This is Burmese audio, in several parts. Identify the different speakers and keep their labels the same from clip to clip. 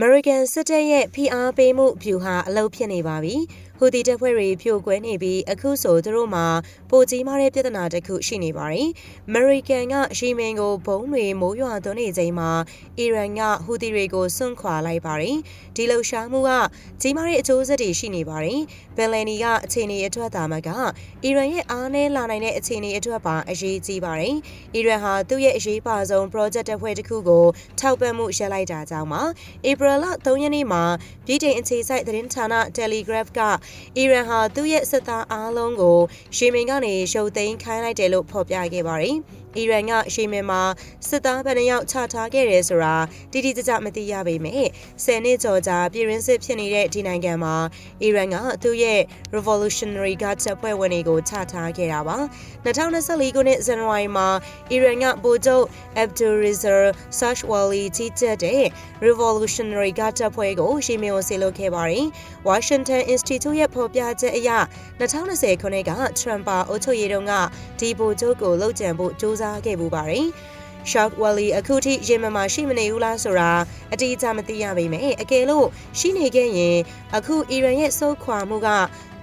Speaker 1: American စစ်တပ်ရဲ့ဖိအားပေးမှုဗျူဟာအလုပ်ဖြစ်နေပါပြီ။ ဟူသီတပ်ဖွဲ့တွေဖြိုခွဲနေပြီးအခုဆိုသူတို့မှာပိုကြီးမားတဲ့ပြဿနာတစ်ခုရှိနေပါတယ်။ American ကရှီမင်ကိုဘုံတွေမိုးရွာသွန်းနေချိန်မှာအီရန်ကဟူသီတွေကိုစွန့်ခွာလိုက်ပါတယ်။ဒီလှုပ်ရှားမှုကကြီးမားတဲ့အကျိုးဆက်တွေရှိနေပါတယ်။ဘယ်လန်နီကအခြေအနေအတွက်သာမကအီရန်ရဲ့အားနည်းလာနိုင်တဲ့အခြေအနေအတွက်ပါအရေးကြီးပါတယ်။အီရန်ဟာသူ့ရဲ့အရေးပါဆုံး project တစ်ဖွဲ့တစ်ခုကိုထောက်ပံ့မှုရပ်လိုက်တာကြောင့်ပါ။ April လ3ရက်နေ့မှာပြည်ထိုင်အခြေစိုက်သတင်းဌာန Telegraph ကအီရန်ဟာသူ့ရဲ့စစ်သားအားလုံးကိုရှေမင်ကနေရုပ်သိမ်းခိုင်းလိုက်တယ်လို့ဖော်ပြခဲ့ပါတယ်။ အီရန်ကရှေမင်မှာစစ်သားဗန်ယောက်ချထားခဲ့တယ်ဆိုတာတိတိကျကျမသိရပေမဲ့ဆယ်နှစ်ကျော်ကြာပြည်ရင်းစစ်ဖြစ်နေတဲ့ဒီနိုင်ငံမှာအီရန်ကသူ့ရဲ့ Revolutionary Guard တပ်ဖွဲ့ဝင်တွေကိုချထားခဲ့တာပါ2024ခုနှစ်ဇန်နဝါရီမှာအီရန်ကဗိုလ်ချုပ် Abdulrezer Sashwali ကြီးကြပ်တဲ့ Revolutionary Guard တပ်ဖွဲ့ကိုရှေမင်ကိုဆေလွတ်ခဲ့ပါတယ် Washington Institute ရဲ့ဖော်ပြချက်အရ2020ခုနှစ်က Trump အုပ်ချုပ်ရေးတုန်းကဒီဗိုလ်ချုပ်ကိုလှုပ်ကြံဖို့ကြိုးစားခဲ့ပူပါတယ်။ Shock Valley အခုထိရေမမှာရှိမနေဘူးလားဆိုတာအတိအကျမသိရပေမဲ့အကယ်လို့ရှိနေခဲ့ရင်အခုအီရန်ရဲ့စုခွာမှုက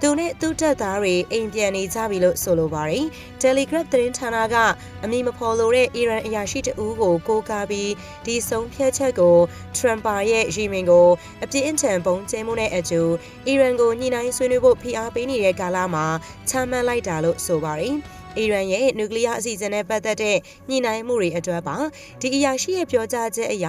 Speaker 1: သူနဲ့သူ့တပ်သားတွေအိမ်ပြန်နေကြပြီလို့ဆိုလိုပါတယ်။ Telegraph သတင်းဌာနကအမည်မဖော်လိုတဲ့အီရန်အရာရှိတဦးကိုကိုးကားပြီးဒီဆုံးဖြတ်ချက်ကို Trump ရဲ့ရီမင်ကိုအပြင်းအထန်ပုံကျင်းမှုနဲ့အတူအီရန်ကိုညှိနှိုင်းဆွေးနွေးဖို့ဖိအားပေးနေတဲ့ကာလမှာချမှတ်လိုက်တာလို့ဆိုပါတယ်။ အီရန်ရဲ့နျူကလ িয়ার အစီအစဉ်နဲ့ပတ်သက်တဲ့ညှိနှိုင်းမှုတွေအတွက်ပါဒီအရာရှိရဲ့ပြောကြားချက်အရ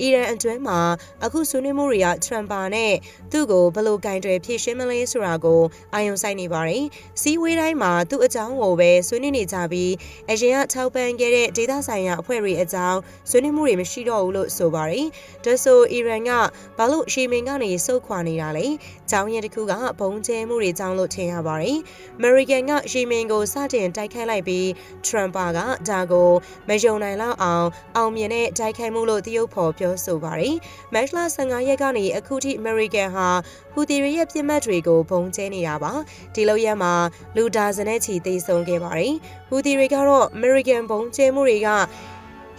Speaker 1: အီရန်အတွင်းမှာအခုဆွေးနွေးမှုတွေကထရမ်ပါနဲ့သူ့ကိုဘယ်လိုကင်တွယ်ဖြည့်ရှင်းမလဲဆိုတာကိုအာရုံစိုက်နေပါတယ်စီးဝေးတိုင်းမှာသူ့အကြောင်းကိုပဲဆွေးနွေးနေကြပြီးအရင်ကထောက်ပံ့ခဲ့တဲ့ဒေသဆိုင်ရာအဖွဲ့တွေအကြောင်းဆွေးနွေးမှုတွေမရှိတော့ဘူးလို့ဆိုပါတယ်ဒါဆိုအီရန်ကဘာလို့ရှီမင်ကနေစုတ်ခွာနေတာလဲကြောင်းရတစ်ခုကဘုံကျဲမှုတွေကြောင့်လို့ထင်ရပါတယ်အမေရိကန်ကရှီမင်ကိုစတင်တိုက်ခိုက်လိုက်ပြီးထရမ်ပါကဒါကိုမယုံနိုင်လောက်အောင်အောင်မြင်တဲ့တိုက်ခိုက်မှုလို့တရုတ်ဖော်ပြောဆိုပါတယ်။မတ်လ15ရက်ကနေအခုထိအမေရိကန်ဟာဟူသီရီရဲ့ပြစ်မှတ်တွေကိုဘုံကျဲနေတာပါ။ဒီလိုရက်မှာလူဒါဇင်နဲ့ချီသိဆုံးခဲ့ပါတယ်။ဟူသီရီကတော့အမေရိကန်ဘုံကျဲမှုတွေက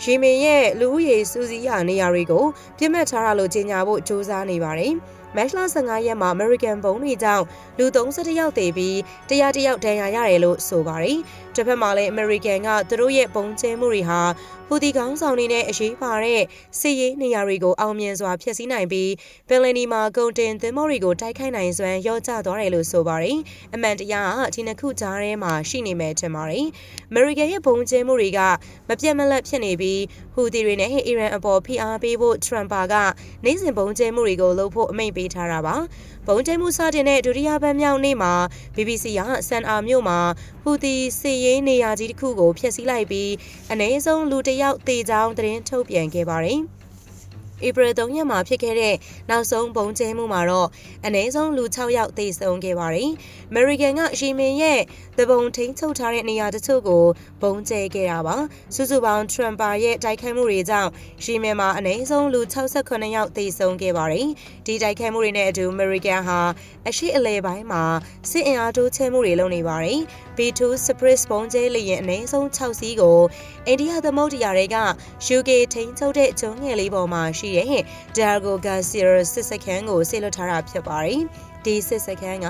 Speaker 1: ရီမင်ရဲ့လူဦးရေစူးစီးရာနေရာတွေကိုပြစ်မှတ်ထားတာလို့ကြေညာဖို့ကြိုးစားနေပါတယ်။ မတ်လ15ရက်မှာ American ဘုံတွေကြောင့်လူ31ယောက်သေပြီးတရားတယောက်ဒဏ်ရာရတယ်လို့ဆိုပါတယ်။ တစ်ဖက်မှာလည်း American ကသူတို့ရဲ့ပုံကျဲမှုတွေဟာဟူဒီကောင်းဆောင်တွေနဲ့အရေးပါတဲ့စစ်ရေးနေရာတွေကိုအောင်မြင်စွာဖျက်ဆီးနိုင်ပြီးပင်လယ်နီမှာကုန်တင်သင်္ဘောတွေကိုတိုက်ခိုက်နိုင်စွမ်းရော့ကျသွားတယ်လို့ဆိုပါတယ်။အမှန်တရားကဒီနှစ်ခုကြားထဲမှာရှိနေမယ်ထင်ပါတယ်။ American ရဲ့ပုံကျဲမှုတွေကမပြတ်မလတ်ဖြစ်နေပြီးဟူဒီတွေနဲ့အီရန်အပေါ်ဖိအားပေးဖို့ Trump ကနိုင်စဉ်ပုံကျဲမှုတွေကိုလုပ်ဖို့အမိန့်ပေးထားတာပါ။ ပုံကျဲမှုစတင်တဲ့ဒုတိယပတ်မြောက်နေ့မှာ BBC ကဆန်အာမြို့မှာဟူဒီစစ်ရေးနေရာကြီးတစ်ခုကိုဖျက်ဆီးလိုက်ပြီးအနည်းဆုံးလူတစ်ယောက်သေကြောင်းသတင်းထုတ်ပြန်ခဲ့ပါတယ်။ ဧပြီ3ရက်မှာဖြစ်ခဲ့တဲ့နောက်ဆုံးဘုံကျဲမှုမှာတော့အနည်းဆုံးလူ6ယောက်သေဆုံးခဲ့ပါတယ်။ American ကရှီမင်ရဲ့သဘုံထိန်ချုပ်ထားတဲ့နေရာတချို့ကိုဘုံကျဲခဲ့တာပါ။စုစုပေါင်း Trump ရဲ့တိုက်ခိုက်မှုတွေကြောင့်ရှီမင်မှာအနည်းဆုံးလူ68ယောက်သေဆုံးခဲ့ပါတယ်။ဒီတိုက်ခိုက်မှုတွေနဲ့အတူ American ဟာအရှိအလဲပိုင်းမှာစစ်အင်အားတိုးချဲ့မှုတွေလုပ်နေပါတယ်။ B2 Spritz ဘုံကျဲလေယာဉ်အနည်းဆုံး6စီးကိုအိန္ဒိယသမုဒ္ဒရာတွေက UK ထိန်းချုပ်တဲ့ကျုံးငယ်လေးပေါ်မှာရှိတဲ့ Dargo Garcia စစ်စခန်းကိုဆေးလွတ်ထားတာဖြစ်ပါတယ်။ ဒီစစ်စခန်းက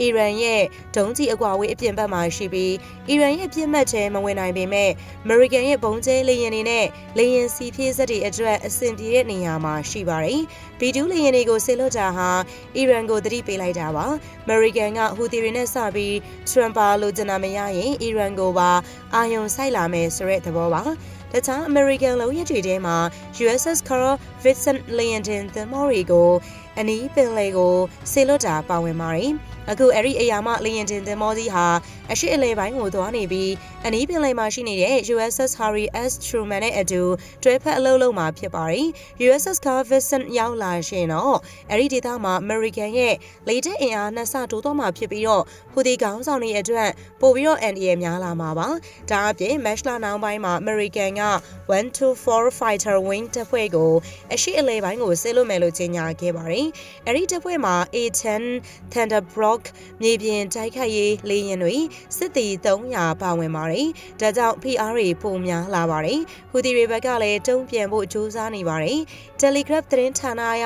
Speaker 1: အီရန်ရဲ့ဒုံးကျည်အကွာဝေးအပြင်ဘက်မှာရှိပြီးအီရန်ရဲ့ပြစ်မှတ်ထဲမဝင်နိုင်ပေမဲ့အမေရိကန်ရဲ့ဘုံကျဲလေယာဉ်တွေနဲ့လေယာဉ်စီဖြည့်စက်တွေအတွက်အဆင်ပြေတဲ့နေရာမှာရှိပါတယ်။ B2 လေယာဉ်တွေကိုဆေလွတ်တာဟာအီရန်ကိုတတိပေးလိုက်တာပါ။အမေရိကန်ကဟူသီတွေနဲ့စပြီးထရမ်ပါလိုချင်တာမရရင်အီရန်ကိုပါအာယုံဆိုင်လာမယ်ဆိုတဲ့သဘောပါ။တခြား American လုံရည်တွေထဲမှာ USS Carl Vinson လေယာဉ်တင်သင်္ဘောတွေကို အနီးပင်လယ်ကိုဆေလွတ်တာပါဝင်ပါတယ်။ အခုအဲ့ဒီအရာမှလေယာဉ်တင်သင်္ဘောကြီးဟာအရှိအလဲပိုင်းကိုသွားနေပြီးအနီးပင်လယ်မှာရှိနေတဲ့ USS Harry S Truman နဲ့အတူတွဲဖက်အလုပ်လုပ်မှာဖြစ်ပါတယ်။ USS Carl Vinson ရောက်လာရှင်တော့အဲ့ဒီဒေသမှာ American ရဲ့လေတပ်အင်အားနှစ်ဆတိုးသွားမှာဖြစ်ပြီးတော့ဟူဒီကောင်းဆောင်တွေအတွက်ပို့ပြီးတော့ NDA များလာမှာပါ။ဒါအပြင် Match လနောက်ပိုင်းမှာ American က124 Fighter Wing တပ်ဖွဲ့ကိုအရှိအလဲပိုင်းကိုဆဲလို့မယ်လို့ကြေညာခဲ့ပါတယ်။အဲ့ဒီတပ်ဖွဲ့မှာ A10 Thunderbird Hawk မြေပြင်တိုက်ခိုက်ရေးလေယာဉ်တွေစစ်သည်300ပါဝင်ပါတယ်။ဒါကြောင့် PR တွေပုံများလာပါတယ်။ဟူဒီတွေဘက်ကလည်းတုံ့ပြန်ဖို့ကြိုးစားနေပါတယ်။ Telegraph သတင်းဌာနအရ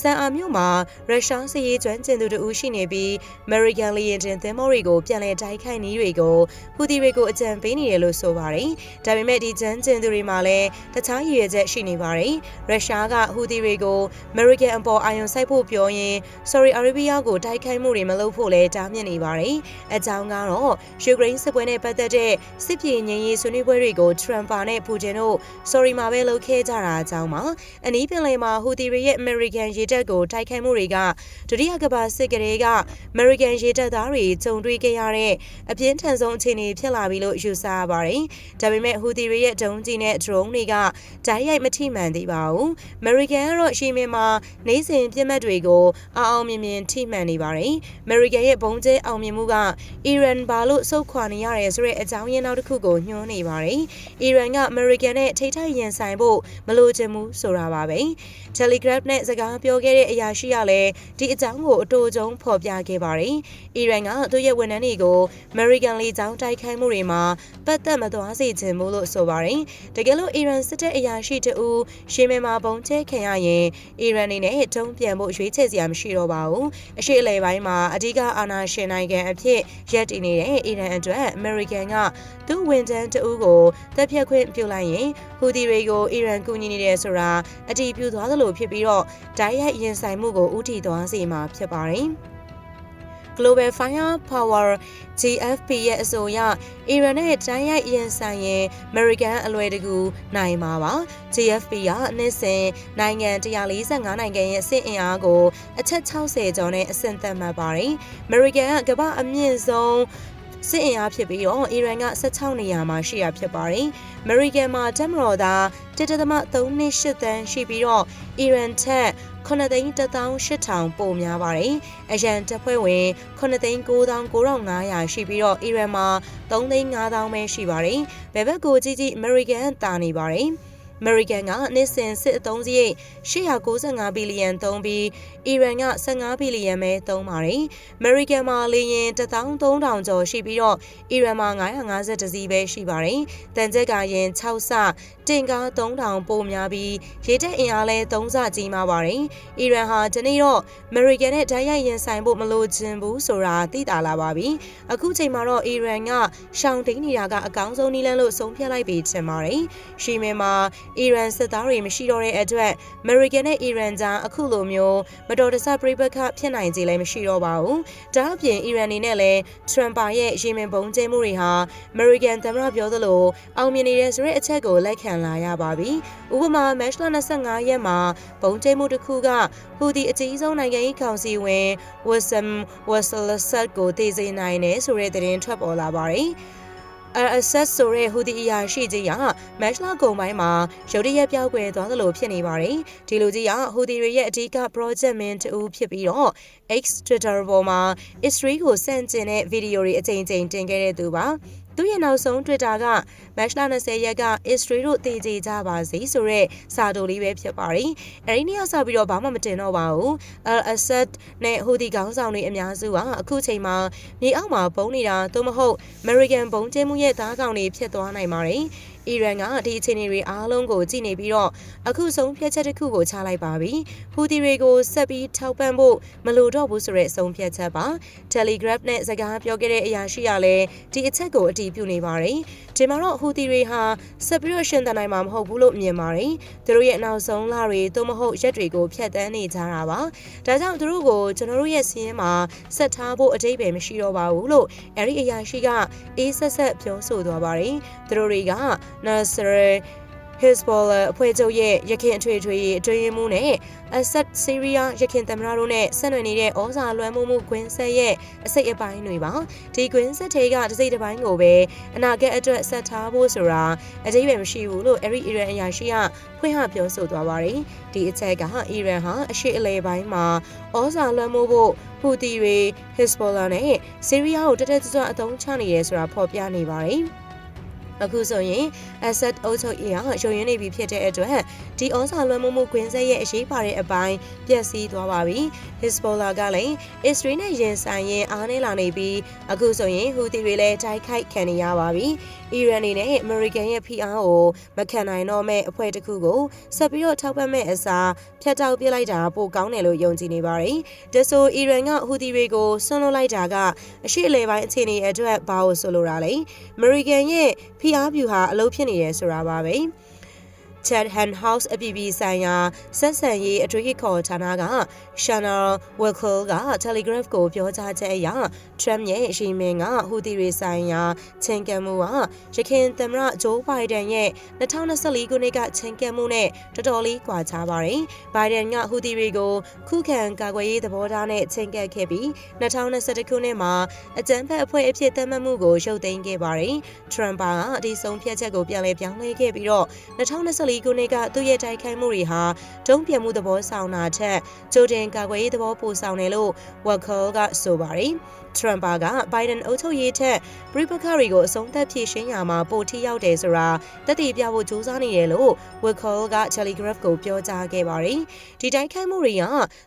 Speaker 1: စံအာမြို့မှာရုရှားစစ်ရေးကျွမ်းကျင်သူတဦးရှိနေပြီး American လေယာဉ်တင်သင်္ဘောတွေကိုပြန်လည်တိုက်ခိုက်နည်းတွေကိုဟူဒီတွေကိုအကြံပေးနေတယ်လို့ဆိုပါတယ်။ဒါပေမဲ့ဒီကျွမ်းကျင်သူတွေမှာလည်းတခြားရည်ရွယ်ချက်ရှိနေပါတယ်။ရုရှားကဟူဒီတွေကို American အပေါ်အာရုံစိုက်ဖို့ပြောရင် Saudi Arabia ကိုတိုက်ခိုက်မှုတွေမလုပ်ဖို့လည်းတားမြစ်နေပါတယ်။အကြောင်းကတော့ယူကရိန်းစစ်ပွဲနဲ့ပတ်သက်တဲ့စစ်ပြေငြိမ်းရေးဆွေးနွေးပွဲတွေကိုထရမ်ပါနဲ့ပူတင်တို့ Sorry မှာပဲလုပ်ခဲ့ကြတာအကြောင်းပါ။အနည်းပင်လယ်မှာဟူဒီတွေရဲ့ American ရေတပ်ကိုတိုက်ခိုက်မှုတွေကဒုတိယကမ္ဘာစစ်ကလေးက American ရေတပ်သားတွေကြုံတွေ့ခဲ့ရတဲ့အပြင်းထန်ဆုံးအခြေအနေဖြစ်လာပြီလို့ယူဆရပါတယ်။ဒါပေမဲ့ဟူဒီတွေရဲ့ဒုံးကျည်နဲ့ drone တွေကဓာတ်ရိုက်မထိမှန်သေးပါဘူး။ American ကတော့ရှီမင်မှာနေစဉ်ပြစ်မှတ်တွေကိုအအောင်မြင်မြင်ထိမှန်နေပါတယ်။ American ရဲ့ဘုံကျဲအောင်မြင်မှုကအီရန်ဘာလို့စုတ်ခွာနေရတယ်ဆိုတဲ့အကြောင်းရင်းနောက်တစ်ခုကိုညွှန်းနေပါတယ်။အီရန်က American နဲ့ထိထိုက်ရင်ဆိုင်ဖို့မလိုချင်ဘူးဆိုတာပါပဲ။ Telegraph နဲ့စကားပြောခဲ့တဲ့အရာရှိကလည်းဒီအကြောင်းကိုအတူတုံးဖော်ပြခဲ့ပါတယ်။အီရန်ကသူ့ရဲ့ဝန်ထမ်းတွေကို American လေကြောင်းတိုက်ခိုက်မှုတွေမှာပတ်သက်မသွားစေချင်ဘူးလို့ဆိုပါတယ်။တကယ်လို့အီရန်စစ်တပ်အရာရှိတဦးရှေးမမှာပုံချဲခံရရင်အီရန်အနေနဲ့တုံးပြန်ဖို့ရွေးချယ်စရာမရှိတော့ပါဘူး။အရှိအလေပိုင်းမှာအဓိကအာဏာရှင်နိုင်ငံအဖြစ်ရပ်တည်နေတဲ့အီရန်အတွက်အမေရိကန်ကသူ့ဝန်ထမ်းတဦးကိုတပ်ဖြတ်ခွင့်ပြုလိုက်ရင်ဟူဒီတွေကိုအီရန်ကူညီနေတယ်ဆိုတာအတည်ပြုသွားသလိုဖြစ်ပြီးတော့ဓာတ်ရိုက်ရင်ဆိုင်မှုကိုဥတီသွားစေမှာဖြစ်ပါတယ်။ Global Fire Power GFP ရဲ့အဆိုအရအီရန်နဲ့တိုင်းရိုက်ရင်ဆိုင်ရင် American အလွယ်တကူနိုင်မှာပါ GFP ကနှစ်စဉ်နိုင်ငံ145နိုင်ငံရဲ့စစ်အင်အားကိုအချက်60ကျော်နဲ့အဆင့်သတ်မှတ်ပါတယ် American ကကမ္ဘာအမြင့်ဆုံး စစ်အင်အားဖြစ်ပြီးတော့အီရန်က16နေရာမှာရှိရဖြစ်ပါတယ်။ American မှာတက်မတော်သား1.38တန်းရှိပြီးတော့အီရန်ထက်9,18000ပိုများပါတယ်။အရန်တပ်ဖွဲ့ဝင်9,99500ရှိပြီးတော့အီရန်မှာ3,5000ပဲရှိပါတယ်။ဘယ်ဘက်ကိုကြည့်ကြည့် American တာနေပါတယ်။ American ကနှစ်စဉ်စစ်အသုံးစရိတ်895ဘီလီယံသုံးပြီးအီရန်က15ဘီလီယံပဲသုံးပါတယ်။ American မှာလေယာဉ်13000ကျော်ရှိပြီးတော့အီရန်မှာ950စီးပဲရှိပါတယ်။တန်ကြက်ကရင်6ဆတင်ကား3000ပိုများပြီးရေတပ်အင်အားလဲ3ဆကြီးမှာပါတယ်။အီရန်ဟာဒီနေ့တော့ American နဲ့ဓာတ်ရိုက်ရင်ဆိုင်ဖို့မလိုချင်ဘူးဆိုတာသိတာလာပါပြီ။အခုချိန်မှာတော့အီရန်ကရှောင်တိန်နေတာကအကောင်းဆုံးနည်းလမ်းလို့ဆုံးဖြတ်လိုက်ပြီထင်ပါတယ်။ရှီမင်မှာ အီရန်စစ်သားတွေမရှိတော့တဲ့အတွက်အမေရိကန်နဲ့အီရန်ကြားအခုလိုမျိုးမတော်တဆပြိပခဖြစ်နိုင်ကြလည်းမရှိတော့ပါဘူး။ဒါအပြင်အီရန်အနေနဲ့လည်းထရမ်ပါရဲ့ရေမင်ပုံကျဲမှုတွေဟာအမေရိကန်သမ္မတပြောသလိုအောင်မြင်နေတဲ့ဆိုတဲ့အချက်ကိုလက်ခံလာရပါပြီ။ဥပမာမတ်လ25ရက်မှာပုံကျဲမှုတစ်ခုကဟူဒီအကြီးဆုံးနိုင်ငံရေးကောင်စီဝင်ဝတ်ဆမ်ဝတ်ဆလဆတ်ကိုတည်စေနိုင်တယ်ဆိုတဲ့သတင်းထွက်ပေါ်လာပါတယ်။ RSS ဆိုတဲ့ဟူဒီအရာရှိကြီးကမက်လာကုံပိုင်းမှာရုတ်တရက်ပြောက်ကွယ်သွားသလိုဖြစ်နေပါတယ်။ဒီလူကြီးကဟူဒီတွေရဲ့အဓိက project man တူဖြစ်ပြီးတော့ X Twitter ပေါ်မှာ Israel ကိုစန့်ကျင်တဲ့ဗီဒီယိုတွေအကြိမ်ကြိမ်တင်ခဲ့တဲ့သူပါ။ သူရဲ့နောက်ဆုံး Twitter ကမတ်လ20ရက်က Israel တို့တည်ကြည်ကြပါစေဆိုတဲ့စာတိုလေးပဲဖြစ်ပါတယ်။အဲဒီနေ့ကစပြီးတော့ဘာမှမတင်တော့ပါဘူး။ Al Assad နဲ့ Houthi ခေါင်းဆောင်တွေအများစုကအခုချိန်မှာမြေအောက်မှာပုံနေတာသို့မဟုတ် American ဘုံကျဲမှုရဲ့သားကောင်တွေဖြစ်သွားနိုင်ပါတယ်။ အီရန်ကဒီအခြေအနေတွေအားလုံးကိုကြည့်နေပြီးတော့အခုဆုံးဖြတ်ချက်တစ်ခုကိုချလိုက်ပါပြီ။ဟူဒီတွေကိုဆက်ပြီးထောက်ပံ့ဖို့မလိုတော့ဘူးဆိုတဲ့ဆုံးဖြတ်ချက်ပါ။ Telegraph နဲ့စကားပြောခဲ့တဲ့အရာရှိကလည်းဒီအချက်ကိုအတည်ပြုနေပါတယ်။ဒီမှာတော့ဟူဒီတွေဟာဆက်ပြီးတော့ရှင်သန်နိုင်မှာမဟုတ်ဘူးလို့မြင်ပါတယ်။သူတို့ရဲ့နောက်ဆုံးလတွေသို့မဟုတ်ရက်တွေကိုဖျက်ဆီးနေကြတာပါ။ဒါကြောင့်သူတို့ကိုကျွန်တော်တို့ရဲ့စီးရင်မှာဆက်ထားဖို့အတိတ်ပဲမရှိတော့ပါဘူးလို့အဲဒီအရာရှိကအေးဆက်ဆက်ပြောဆိုသွားပါတယ်။သူတို့တွေက Nasser Hezbollah အဖွဲ့ချုပ်ရဲ့ရခိုင်အထွေထွေအတွင်းမှုနဲ့ Assad Syria ရခိုင်သမ္မတတို့နဲ့ဆက်နွယ်နေတဲ့ဩဇာလွှမ်းမိုးမှုကွင်းဆက်ရဲ့အစိတ်အပိုင်းတွေပါဒီကွင်းဆက်တွေကတစ်စိတ်တစ်ပိုင်းကိုပဲအနာဂတ်အတွက်ဆက်ထားဖို့ဆိုတာအတိတ်ပဲမရှိဘူးလို့အဲဒီအီရန်အရာရှိကဖွင့်ဟပြောဆိုသွားပါတယ်ဒီအချက်ကအီရန်ဟာအရှိအလေပိုင်းမှာဩဇာလွှမ်းမိုးဖို့ဟူတီတွေ Hezbollah နဲ့ Syria ကိုတက်တက်ကြွကြွအသုံးချနေတယ်ဆိုတာဖော်ပြနေပါတယ် အခုဆိုရင် asset အုပ်ချုပ်ရေးဟာရုံရင်းနေပြီဖြစ်တဲ့အတွက်ဒီဩဇာလွှမ်းမိုးမှုကွင်းဆက်ရဲ့အရေးပါတဲ့အပိုင်းပျက်စီးသွားပါပြီ။ Hezbollah ကလည်း Israel နဲ့ရင်ဆိုင်ရင်အားနည်းလာနေပြီးအခုဆိုရင် Houthi တွေလည်းတိုက်ခိုက်ခံနေရပါပြီ။ Iran အနေနဲ့ American ရဲ့ဖိအားကိုမခံနိုင်တော့မဲ့အဖွဲ့တစ်ခုကိုဆက်ပြီးတော့ထောက်ပံ့မဲ့အစားဖျက်တောက်ပြစ်လိုက်တာပိုကောင်းတယ်လို့ယုံကြည်နေပါတယ်။ဒါဆို Iran က Houthi တွေကိုဆွန့်လွတ်လိုက်တာကအရှိအလေပိုင်းအခြေအနေအတွက်ဘာလို့ဆိုလိုတာလဲ။ American ရဲ့ဖိအားပြူဟာအလုပ်ဖြစ်နေတယ်ဆိုတာပါပဲ။ Chatham House အပြည်ပြည်ဆိုင်ရာဆက်ဆံရေးအတွေ့အခေါ်ဌာနက Shana Wilkel က Telegraph ကိုပြောကြားချက်အရ Trump ရဲ့အရှိန်မင်းကဟူသီတွေဆိုင်ရာချင်းကံမှုဟာရခိုင်သမ္မတဂျိုးဘိုင်ဒန်ရဲ့2024ခုနှစ်ကချင်းကံမှုနဲ့တော်တော်လေးကွာခြားပါတယ်။ဘိုင်ဒန်ကဟူသီတွေကိုခုခံကာကွယ်ရေးသဘောထားနဲ့ချင်းကပ်ခဲ့ပြီး2021ခုနှစ်မှာအကြမ်းဖက်အဖွဲ့အဖြစ်သတ်မှတ်မှုကိုရုပ်သိမ်းခဲ့ပါတယ်။ Trump ကဒီဆုံးဖြတ်ချက်ကိုပြန်လည်ပြောင်းလဲခဲ့ပြီးတော့2024ခုနှစ်ကသူ့ရဲ့တိုက်ခိုက်မှုတွေဟာတုံ့ပြန်မှုသဘောဆောင်တာထက်ကြိုတင်ကာကွယ်ရေးသဘောပိုဆောင်တယ်လို့ Walker ကဆိုပါတယ်။ Trump ကဘိုင်ဒန်အုပ်ချုပ်ရေးထက်ပြပခါတွေကိုအဆုံးသတ်ဖြည့်ရှင်းရမှာပိုထိရောက်တယ်ဆိုတာတတိပြဖို့ကြိုးစားနေတယ်လို့ Walker က Telegraph ကိုပြောကြားခဲ့ပါတယ်။ဒီတိုက်ခိုက်မှုတွေက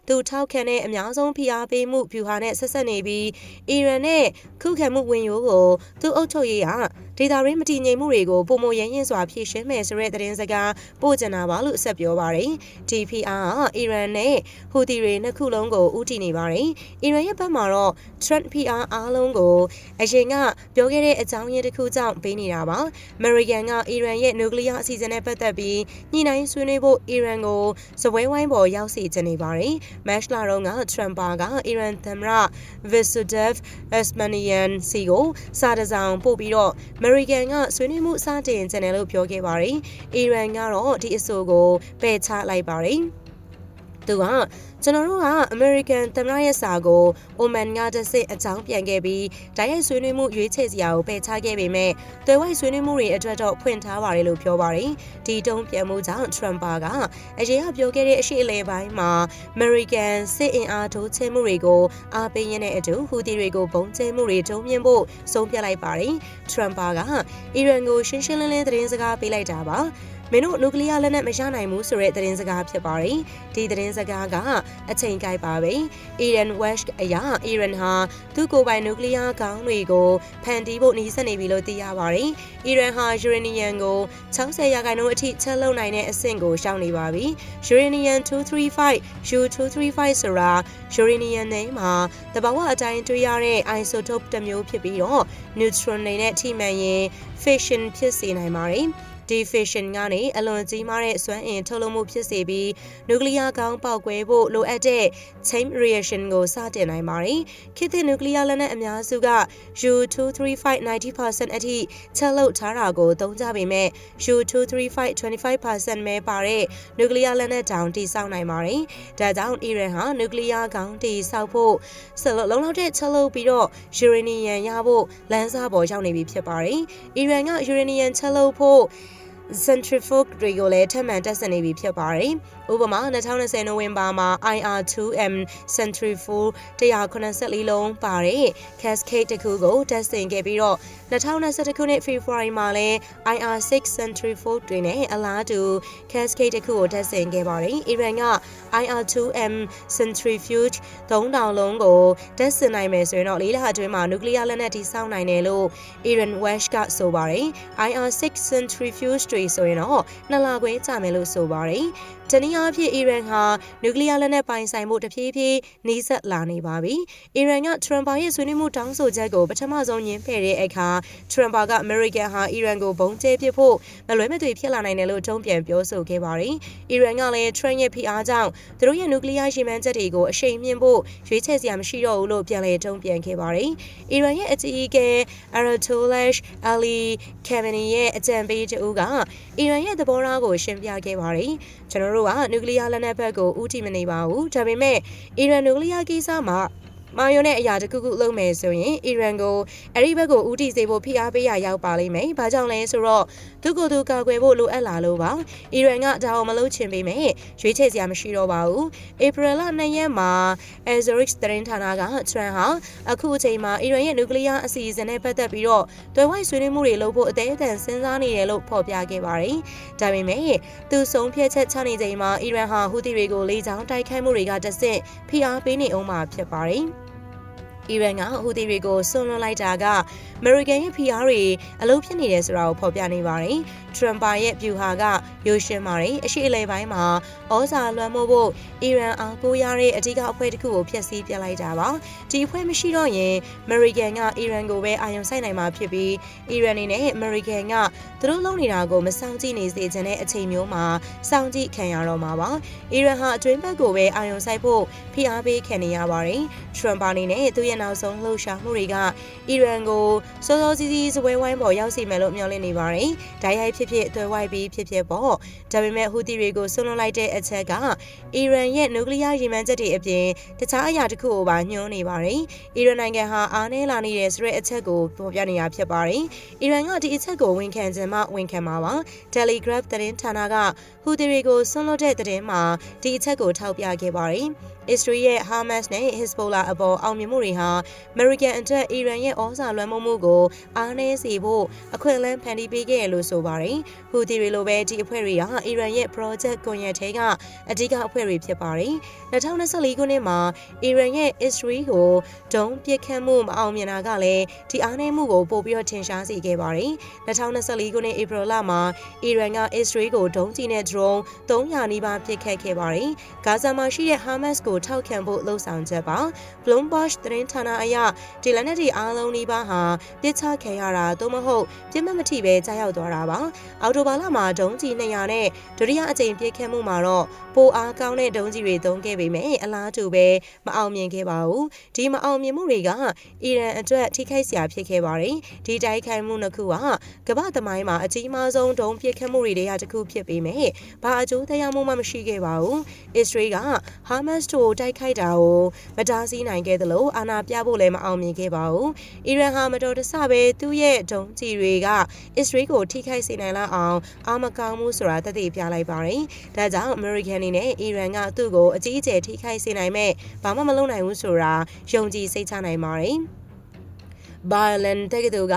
Speaker 1: သူထောက်ခံတဲ့အများဆုံးဖိအားပေးမှုဖြူဟာနဲ့ဆက်ဆက်နေပြီးအီရန်နဲ့ခုခံမှုဝင်ရိုးကိုသူအုပ်ချုပ်ရေးကဒေတာရင်းမတည်ငြိမ်မှုတွေကိုပုံမရရင်စွာဖြည့်ရှင်းမယ်ဆိုတဲ့သတင်းစကားပို့ကြတာပါလို့ဆက်ပြောပါတယ်။ DPR အီရန်နဲ့ဟူသီတွေနှစ်ခုလုံးကိုဦးတည်နေပါတယ်။အီရန်ရဲ့ဘက်မှာတော့ Trump PR အားလုံးကိုအရင်ကပြောခဲ့တဲ့အကြောင်းရင်းတစ်ခုကြောင့်ပေးနေတာပါ။ American ကအီရန်ရဲ့နျူကလ িয়ার အစီအစဉ်နဲ့ပတ်သက်ပြီးညှိနှိုင်းဆွေးနွေးဖို့အီရန်ကိုစပွဲဝိုင်းပေါ်ရောက်စီချနေပါတယ်။ Match လာတော့က Trump ကအီရန်သမ္မတ Visudev Esmanian စီကိုစာတစောင်ပို့ပြီးတော့ American ကဆွေးနွေးမှုစတင်ချင်တယ်လို့ပြောခဲ့ပါတယ်။အီရန်ကတော့ဒီအဆိုကိုပယ်ချလိုက်ပါတယ်။ သူကကျွန်တော်တို့ကအမေရိကန်သမ္မတရဲ့စာကိုအိုမန်ကတဆင့်အကြောင်းပြန်ခဲ့ပြီးတိုက်ရိုက်ဆွေးနွေးမှုရွေးချယ်စရာကိုပယ်ချခဲ့ပေမဲ့သွယ်ဝိုက်ဆွေးနွေးမှုတွေအတွက်တော့ဖွင့်ထားပါတယ်လို့ပြောပါတယ်။ဒီတုံးပြန်မှုကြောင့်ထရမ်ပါကအရေးအပြောခဲ့တဲ့အရှိအလဲပိုင်းမှာအမေရိကန်စစ်အင်အားထိုးချဲမှုတွေကိုအားပေးရင်းနဲ့အတူဟူသီတွေကိုဘုံကျဲမှုတွေတုံးမြင့်ဖို့ဆုံးဖြတ်လိုက်ပါတယ်။ထရမ်ပါကအီရန်ကိုရှင်းရှင်းလင်းလင်းသတင်းစကားပေးလိုက်တာပါ။ မင်းတို့နျူကလ িয়ার လက်နက်မရနိုင်ဘူးဆိုတဲ့သတင်းစကားဖြစ်ပါတယ်။ဒီသတင်းစကားကအချိန်ကိုက်ပါပဲ။ Iran West အရာ Iran ဟာသူ့ကိုယ်ပိုင်နျူကလ িয়ার ခေါင်းတွေကိုဖန်တီးဖို့နှီးစပ်နေပြီလို့သိရပါတယ်။ Iran ဟာယူရေနီယံကို60ရာခိုင်နှုန်းအထိချက်လုံနိုင်တဲ့အဆင့်ကိုရှောင်နေပါပြီ။ယူရေနီယံ235 U235 ဆိုတာယူရေနီယံနဲ့မှာတဘာဝအတိုင်းတွေ့ရတဲ့ isotope တစ်မျိုးဖြစ်ပြီးတော့ neutron တွေနဲ့ထိမှန်ရင် fission ဖြစ်စေနိုင်ပါတယ်။ diffusion ကနေအလွန်ကြီးမားတဲ့စွမ်းအင်ထုတ်လုပ်မှုဖြစ်စေပြီးနျူကလ িয়ার ကောင်းပေါက်ကွဲဖို့လိုအပ်တဲ့ chain reaction ကိုစတင်နိုင်ပါတယ်။ခေတ်သစ်နျူကလ িয়ার လက်နက်အများစုက U235 90%အထိချက်လုပ်ထားတာကိုသုံးကြပေမဲ့ U235 25%ပဲပါတဲ့နျူကလ িয়ার လက်နက်တောင်တိစောက်နိုင်ပါတယ်။ဒါကြောင့်အီရန်ဟာနျူကလ িয়ার ကောင်းတိစောက်ဖို့ဆက်လုံလောက်တဲ့ချက်လုပ်ပြီးတော့ယူရေနီယံရဖို့လမ်းစာပေါ်ရောက်နေပြီဖြစ်ပါတယ်။အီရန်ကယူရေနီယံချက်လုပ်ဖို့ centrifuge တွေကိုလည်းထပ်မံတက်ဆင်နေပြီဖြစ်ပါတယ်။ ဥပမာ2020နိုဝင်ဘာမှာ IR2M centrifuge 184လုံးပါတဲ့ cascade တစ်ခုကိုတက်ဆင်ခဲ့ပြီးတော့2021ခုနှစ် February မှာလည်း IR6 centrifuge တွေနဲ့အလားတူ cascade တစ်ခုကိုတက်ဆင်ခဲ့ပါတယ်။အီရန်က IR2M centrifuge 3000လုံးကိုတက်ဆင်နိုင်မယ်ဆိုရင်တော့လေးလအတွင်းမှာနျူကလ িয়ার လက်နက်တိစောက်နိုင်တယ်လို့ Iran Wash ကဆိုပါတယ်။ IR6 centrifuge တွေဆိုရင်တော့နှစ်လခွဲကြာမယ်လို့ဆိုပါတယ်။တနည်းအားဖြင့်အီရန်ဟာနျူကလ িয়ার လက်နက်ပိုင်ဆိုင်မှုတဖြည်းဖြည်းနှီးစပ်လာနေပါပြီ။အီရန်ကထရမ်ပါရဲ့ဆွေးနွေးမှုတောင်းဆိုချက်ကိုပထမဆုံးညှင်းပယ်တဲ့အခါထရမ်ပါကအမေရိကန်ဟာအီရန်ကိုဘုံကျဲပစ်ဖို့မလွဲမသွေဖြစ်လာနိုင်တယ်လို့တုံ့ပြန်ပြောဆိုခဲ့ပါတယ်။အီရန်ကလည်းထရန့်ရဲ့ဖိအားကြောင့်သူတို့ရဲ့နျူကလ িয়ার ရည်မှန်းချက်တွေကိုအရှိန်မြင့်ဖို့ရွေးချယ်စရာမရှိတော့ဘူးလို့ပြန်လည်တုံ့ပြန်ခဲ့ပါတယ်။အီရန်ရဲ့အကြီးအကဲ Ayatollah Ali Khamenei ရဲ့အကြံပေးတူကအီရန်ရဲ့သဘောထားကိုရှင်းပြခဲ့ပါတယ်။ကျွန်တော်တို့က နျူကလ িয়ার လက်နက်ဘက်ကိုဦးတည်မနေပါဘူးဒါပေမဲ့အီရန်နျူကလ িয়ার ကိစ္စမှာ မာယွန်နဲ့အရာတစ်ခုခုလုပ်မယ်ဆိုရင်အီရန်ကိုအဲ့ဒီဘက်ကိုဦးတည်စေဖို့ဖိအားပေးရရောက်ပါလိမ့်မယ်။ဘာကြောင့်လဲဆိုတော့သူကိုယ်သူကာကွယ်ဖို့လိုအပ်လာလို့ပါ။အီရန်ကဒါအောင်မလုပ်ချင်ပေမဲ့ရွေးချယ်စရာမရှိတော့ပါဘူး။ဧပြီလ2ရက်မှာ Azorix သတင်းဌာနကထရန်ဟာအခုအချိန်မှာအီရန်ရဲ့နျူကလ িয়ার အစီအစဉ်နဲ့ပတ်သက်ပြီးတော့တွဲဝိုက်ဆွေးနွေးမှုတွေလုပ်ဖို့အသေးအတန်စဉ်းစားနေတယ်လို့ဖော်ပြခဲ့ပါတယ်။ဒါပေမဲ့သူဆုံးဖြတ်ချက်ချနေချိန်မှာအီရန်ဟာဟူသီတွေကိုလေကြောင်းတိုက်ခိုက်မှုတွေကတဆင့်ဖိအားပေးနေအောင်မှာဖြစ်ပါတယ်။ အီရန်ကဟူသီတွေကိုဆွန့်လွတ်လိုက်တာကအမေရိကန်ရဲ့ဖိအားတွေအလုပ်ဖြစ်နေတယ်ဆိုတာကိုဖော်ပြနေပါတယ်။ထရမ်ပါရဲ့ဗျူဟာကရိုရှင်းပါတယ်။အရှိအလဲပိုင်းမှာဩဇာလွှမ်းမိုးဖို့အီရန်အောင်ကိုရတဲ့အဓိကအဖွဲ့တစ်ခုကိုဖျက်ဆီးပြလိုက်တာပါ။ဒီအဖွဲ့မရှိတော့ရင်အမေရိကန်ကအီရန်ကိုပဲအာရုံစိုက်နိုင်မှာဖြစ်ပြီးအီရန်အနေနဲ့အမေရိကန်ကသူတို့လုပ်နေတာကိုမဆောင်ကြည့်နေစေချင်တဲ့အချိန်မျိုးမှာစောင့်ကြည့်ခံရတော့မှာပါ။အီရန်ဟာအတွင်းဘက်ကိုပဲအာရုံစိုက်ဖို့ဖိအားပေးခံနေရပါတယ်။ထရမ်ပါအနေနဲ့သူရဲ့နောက်ဆုံးလှုပ်ရှားမှုတွေကအီရန်ကိုစောစောစီးစီးစပွဲဝိုင်းပေါ်ရောက်စီမယ်လို့မျှော်လင့်နေပါတယ်။ဓာတ်ရိုက်ဖြစ်ဖြစ်အသွယ်ဝိုက်ပြီးဖြစ်ဖြစ်ပေါ့။ဒါပေမဲ့ဟူသီတွေကိုဆွလွန်လိုက်တဲ့အချက်ကအီရန်ရဲ့နျူကလ িয়ার ရည်မှန်းချက်တွေအပြင်တခြားအရာတစ်ခုကိုပါညှိုးနေပါတယ်။အီရန်နိုင်ငံဟာအားနည်းလာနေတဲ့ဆိုတဲ့အချက်ကိုဖော်ပြနေတာဖြစ်ပါတယ်။အီရန်ကဒီအချက်ကိုဝန်ခံခြင်းမှဝန်ခံမှာပါ။ Telegraph သတင်းဌာနကဟူသီတွေကိုဆွလွန်တဲ့သတင်းမှာဒီအချက်ကိုထောက်ပြခဲ့ပါတယ်။ Israel ရဲ့ Hamas နဲ့ Hezbollah အပေါ်အောင်မြင်မှုတွေဟာ American အတွက်အီရန်ရဲ့ဩဇာလွှမ်းမိုးမှုကိုအားနည်းစေဖို့အခွင့်အလမ်းဖန်တီးပေးခဲ့ရလို့ဆိုပါတယ်။ဟူသီတွေလိုပဲဒီအဖွဲ့တွေဟာအီရန်ရဲ့ project ကွန်ရက်ထဲကအဓိကအဖွဲ့တွေဖြစ်ပါတယ်။2024ခုနှစ်မှာအီရန်ရဲ့ Israel ကိုဒုံးပစ်ခတ်မှုမအောင်မြင်တာကလည်းဒီအားနည်းမှုကိုပို့ပြီးတော့ထင်ရှားစေခဲ့ပါတယ်။2024ခုနှစ်ဧပြီလမှာအီရန်က Israel ကိုဒုံးကျည်နဲ့ drone 300နီးပါးပစ်ခတ်ခဲ့ပါတယ်။ဂါဇာမှာရှိတဲ့ Hamas ကိုထောက်ခံဖို့လှုံ့ဆော်ချက်ပါ Bloomberg သတင်းဌာနအရဒီလက်နက်တွေအားလုံးနီးပါးဟာပြစ်ချခံရတာသို့မဟုတ်ပြစ်မှတ်မထိပဲကြားရောက်သွားတာပါအော်တိုဘာလမှာဒုံးကြီး200နဲ့ဒုတိယအကြိမ်ပြစ်ခတ်မှုမှာတော့ပိုအားကောင်းတဲ့ဒုံးကြီးတွေသုံးခဲ့ပေမဲ့အလားတူပဲမအောင်မြင်ခဲ့ပါဘူးဒီမအောင်မြင်မှုတွေကအီရန်အတွက်ထိခိုက်စရာဖြစ်ခဲ့ပါတယ်ဒီတိုက်ခိုက်မှုနှစ်ခုကကမ္ဘာသမိုင်းမှာအကြီးမားဆုံးဒုံးပြစ်ခတ်မှုတွေတည်းရတစ်ခုဖြစ်ပေမဲ့ဘာအကျိုးတရားမှုမှမရှိခဲ့ပါဘူးအစ္စရေးကဟာမတ်စ်တို့တိုက်ခိုက်တာကိုမတားဆီးနိုင်ခဲ့သလိုအာဏာပြဖို့လည်းမအောင်မြင်ခဲ့ပါဘူး။အီရန်ဟာမတော်တဆပဲသူ့ရဲ့ဒုံးကျည်တွေက အစ္စရေးကိုထိခိုက်စေနိုင်လောက်အောင်အာမကောင်းမှုဆိုတာတသိပြလိုက်ပါတယ်။ဒါကြောင့်အမေရိကန်အနေနဲ့အီရန်ကသူ့ကိုအကြီးအကျယ်ထိခိုက်စေနိုင်မဲ့ဘာမှမလုပ်နိုင်ဘူးဆိုတာယုံကြည်စိတ်ချနိုင်ပါတယ်။ ဘာလန်တက္ကသိုလ်က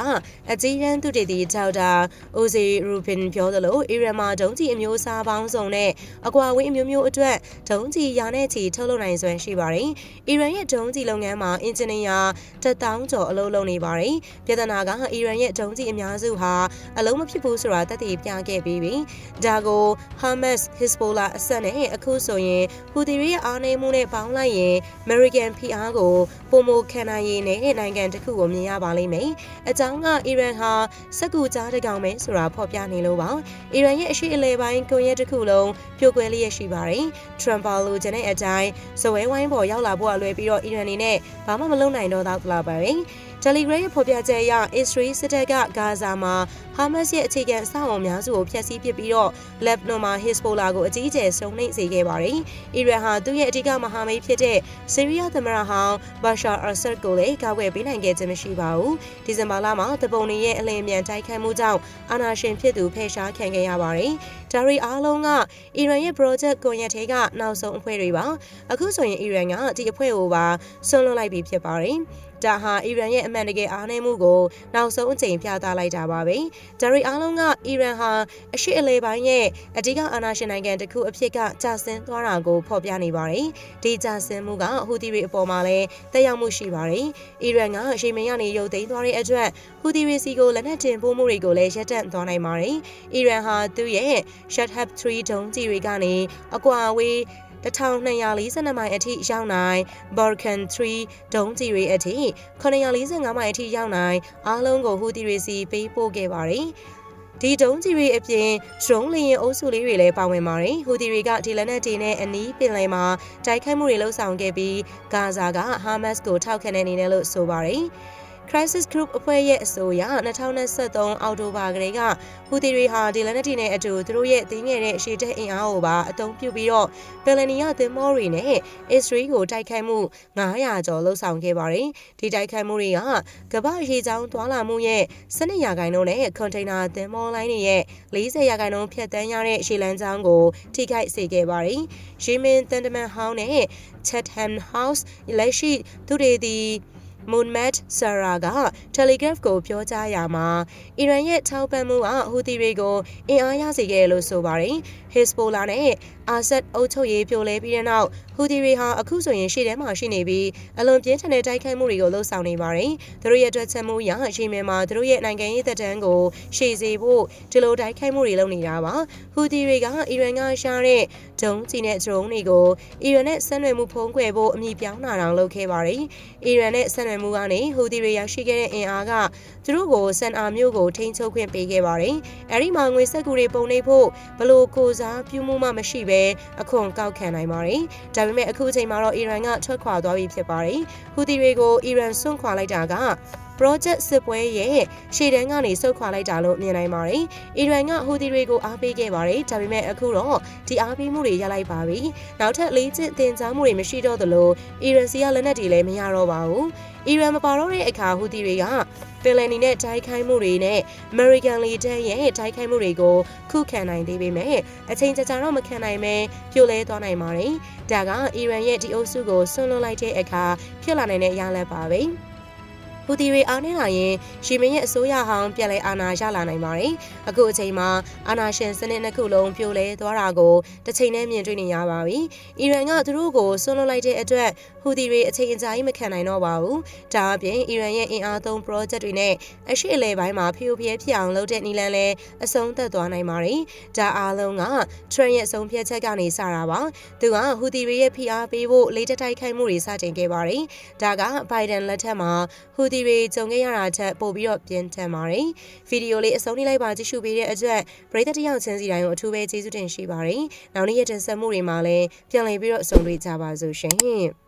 Speaker 1: အကြီးရန်သူတည်တည်ထောက်တာအိုစီရူပင်ပြောသလိုအီရန်မှာဒုံးကျည်အမျိုးအစားပေါင်းစုံနဲ့အကွာဝေးအမျိုးမျိုးအတွက်ဒုံးကျည်ရာနဲ့ချီထုတ်လုပ်နိုင်စွမ်းရှိပါတယ်။အီရန်ရဲ့ဒုံးကျည်လုပ်ငန်းမှာအင်ဂျင်နီယာတက်တောင်းကျော်အလုပ်လုပ်နေပါတယ်။ပြည်ထနာကအီရန်ရဲ့ဒုံးကျည်အများစုဟာအလုံးမဖြစ်ဘူးဆိုတာတည်ပြခဲ့ပြီးပြီ။ဒါကို Hamas, Hezbollah အဆက်နဲ့အခုဆိုရင်ဟူသီရီရဲ့အားနည်းမှုနဲ့ပေါင်းလိုက်ရင် American PR ကိုပုံမခံနိုင်ရည်နဲ့နိုင်ငံတစ်ခုကိုမြင်ရပါလိမ့်မယ်။အကြောင်းကအီရန်ဟာစက်ကူကြားတကောင်ပဲဆိုတာဖော်ပြနေလို့ပါ။အီရန်ရဲ့အရှိအလဲပိုင်းကွန်ရက်တစ်ခုလုံးပြိုကွဲလျက်ရှိပါတယ်။ Trump လိုချင်တဲ့အတိုင်းဇဝဲဝိုင်းပေါ်ရောက်လာဖို့အလွယ်ပြီးတော့အီရန်အနေနဲ့ဘာမှမလုပ်နိုင်တော့တော့လားပါပဲ။ Telegram ရဲ့ဖော်ပြချက်အရ Israel စစ်တပ်ကဂါဇာမှာ Hamas ရဲ့အခြေခံအဆောက်အအုံများစုကိုဖျက်ဆီးပစ်ပြီးတော့ Lebanon မှာ Hezbollah ကိုအကြီးအကျယ်စုံနှိမ့်စေခဲ့ပါတယ်။အီရန်ဟာသူ့ရဲ့အဓိကမဟာမိတ်ဖြစ်တဲ့ဆီးရီးယားသမ္မတဟောင်း Bashar al-Assad ကိုလည်းကာကွယ်ပေးနိုင်ခဲ့ခြင်းမရှိပါဘူး။ဒီဇင်ဘာလမှာတပုံနေရဲ့အလင်းမြန်တိုက်ခိုက်မှုကြောင့်အာဏာရှင်ဖြစ်သူဖယ်ရှားခံခဲ့ရပါတယ်။ဒါရီအားလုံးကအီရန်ရဲ့ project ကွန်ရက်ထဲကနောက်ဆုံးအဖွဲ့တွေပါ။အခုဆိုရင်အီရန်ကဒီအဖွဲ့ကိုပါဆွန့်လွတ်လိုက်ပြီဖြစ်ပါတယ်။ ဒါဟာအီရန်ရဲ့အမှန်တကယ်အားနည်းမှုကိုနောက်ဆုံးအကြိမ်ပြသလိုက်တာပါပဲ။ဒါရီအားလုံးကအီရန်ဟာအရှိအလေပိုင်းရဲ့အဓိကအာဏာရှင်နိုင်ငံတစ်ခုအဖြစ်ကကြာဆင်းသွားတာကိုဖော်ပြနေပါတယ်။ဒီကြာဆင်းမှုကဟူသီတွေအပေါ်မှာလည်းတက်ရောက်မှုရှိပါတယ်။အီရန်ကအရှိမင်းရနေရုပ်သိမ်းသွားတဲ့အတွက်ဟူသီရီစီကိုလက်နက်တင်ပို့မှုတွေကိုလည်းရပ်တန့်သွားနိုင်ပါတယ်။အီရန်ဟာသူ့ရဲ့ Shathab 3ဒုံးကျည်တွေကနေအကွာအဝေး 1242မိုင်အထိရောက်နိုင် Barkan 3ဒုံးကျည်တွေအထိ945မိုင်အထိရောက်နိုင်အားလုံးကိုဟူသီတွေစီပေးပို့ခဲ့ပါတယ်ဒီဒုံးကြီးတွေအပြင်ဒရုန်းလျင်အုပ်စုလေးတွေလည်းပါဝင်ပါတယ်။ဟူသီတွေကဒီလက်နက်တွေနဲ့အနီးပင်လယ်မှာတိုက်ခိုက်မှုတွေလှုပ်ဆောင်ခဲ့ပြီးဂါဇာကဟာမတ်စ်ကိုထောက်ခံတဲ့အနေနဲ့လို့ဆိုပါတယ်။ Crisis Group အဖွဲ့ရဲ့အဆိုအရ2023အောက်တိုဘာကလေးကဟူသီတွေဟာဒီလက်နက်တီနဲ့အတူသူတို့ရဲ့တင်းငယ်တဲ့ရှေ့တဲ့အင်အားကိုပါအသုံးပြုပြီးတော့ပယ်လနီယာသင်္ဘောတွေနဲ့အစ္စရေးကိုတိုက်ခိုက်မှု900ကျော်လှုပ်ဆောင်ခဲ့ပါတယ်။ဒီတိုက်ခိုက်မှုတွေကကမ္ဘာရေကြောင်းသွာလာမှုရဲ့12ရာခိုင်နှုန်းနဲ့ကွန်တိန်နာသင်္ဘောလိုင်းတွေရဲ့40ရာခိုင်နှုန်းဖြတ်တန်းရတဲ့ရှေ့လန်းကြောင်းကိုထိခိုက်စေခဲ့ပါတယ်။ရေမင်တန်တမန်ဟောင်းနဲ့ Chatham House လက်ရှိသူတွေဒီ Mohammad Sarah က Telegraph ကိုပြောကြားရာမှာအီရန်ရဲ့ထောက်ပံ့မှုကဟူသီတွေကိုအင်အားရစေခဲ့လို့ဆိုပါတယ်။ Hezbollah နဲ့ Assad အုပ်ချုပ်ရေးပြိုလဲပြီးတဲ့နောက် ဟူသီတွေဟာအခုဆိုရင်ရှေ့ထဲမှာရှိနေပြီးအလွန်ပြင်းထန်တဲ့တိုက်ခိုက်မှုတွေကိုလှုပ်ဆောင်နေပါတယ်။သူတို့ရဲ့အတွက်ချက်မှုရရှိမယ်မှာသူတို့ရဲ့နိုင်ငံရေးသက်တမ်းကိုရှေ့စေဖို့ဒီလိုတိုက်ခိုက်မှုတွေလုပ်နေတာပါ။ဟူသီတွေကအီရန်ကရှာတဲ့ဒုံးကျည်နဲ့ဒရုန်းတွေကိုအီရန်နဲ့ဆက်နွယ်မှုဖုံးကွယ်ဖို့အမိပြောင်းတာတောင်လုပ်ခဲ့ပါတယ်။အီရန်နဲ့ဆက်နွယ်မှုကနေဟူသီတွေရရှိခဲ့တဲ့အင်အားကသူတို့ကိုစန်အာမျိုးကိုထိန်းချုပ်ခွင့်ပေးခဲ့ပါတယ်။အဲဒီမှာငွေစက်ကူတွေပုံနေဖို့ဘလို့ကိုစားပြုမှုမှမရှိဘဲအခွန်ကောက်ခံနိုင်ပါတယ်။ဒါပေမဲ့အခုအချိန်မှာတော့အီရန်ကထွက်ခွာသွားပြီဖြစ်ပါတယ်။ဟူသီတွေကိုအီရန်ဆွန့်ခွာလိုက်တာက project စစ်ပွဲရဲ့ရှေ့တန်းကနေဆုတ်ခွာလိုက်တာလို့မြင်နိုင်ပါတယ်။အီရန်ကဟူသီတွေကိုအားပေးခဲ့ပါတယ်။ဒါပေမဲ့အခုတော့ဒီအားပေးမှုတွေရလိုက်ပါပြီ။နောက်ထပ်လေးကျင့်တင်ကြားမှုတွေမရှိတော့သလိုအီရန်စီကလက်နက်တွေလည်းမရတော့ပါဘူး။အီရန်မပါတော့တဲ့အခါဟူသီတွေက ပင်လယ်နီနဲ့တိုက်ခိုက်မှုတွေနဲ့ American လေတပ်ရဲ့တိုက်ခိုက်မှုတွေကိုခုခံနိုင်သေးပေမဲ့အချိန်ကြာကြာတော့မခံနိုင်ပဲပြိုလဲသွားနိုင်ပါတယ်။ဒါကအီရန်ရဲ့ဒီအုပ်စုကိုဆွန့်လွတ်လိုက်တဲ့အခါဖြစ်လာနိုင်တဲ့ရလဒ်ပါပဲ။ ဟူသီတွေအားနည်းလာရင်ရှီမင်းရဲ့အစိုးရဟောင်းပြန်လည်အာဏာရလာနိုင်ပါတယ်။အခုအချိန်မှာအာဏာရှင်စနစ်နှစ်ခုလုံးပြိုလဲသွားတာကိုတစ်ချိန်နဲ့မြင်တွေ့နေရပါပြီ။အီရန်ကသူတို့ကိုဆွန့်လွတ်လိုက်တဲ့အတွက်ဟူသီတွေအချိန်အကြာကြီးမခံနိုင်တော့ပါဘူး။ဒါအပြင်အီရန်ရဲ့အင်အားသုံး project တွေနဲ့အရှိအလဲပိုင်းမှာဖျို့ဖျဲဖြစ်အောင်လုပ်တဲ့နည်းလမ်းလဲအဆုံးသတ်သွားနိုင်ပါတယ်။ဒါအားလုံးက Trump ရဲ့ဆုံးဖြတ်ချက်ကနေစတာပါ။သူကဟူသီတွေရဲ့ဖိအားပေးဖို့လေးတတိုက်ခိုက်မှုတွေစတင်ခဲ့ပါတယ်။ဒါကဘိုင်ဒန်လက်ထက်မှာဟူသီတွေကြုံခဲ့ရတာထက်ပိုပြီးတော့ပြင်းထန်ပါတယ်။ဗီဒီယိုလေးအဆုံးထိလိုက်ပါကြည့်ရှုပေးတဲ့အတွက်ပရိသတ်တယောက်ချင်းစီတိုင်းကိုအထူးပဲကျေးဇူးတင်ရှိပါတယ်။နောက်နေ့ရက်တင်ဆက်မှုတွေမှာလည်းပြန်လည်ပြီးတော့အဆုံးတွေ့ကြပါစို့ရှင်။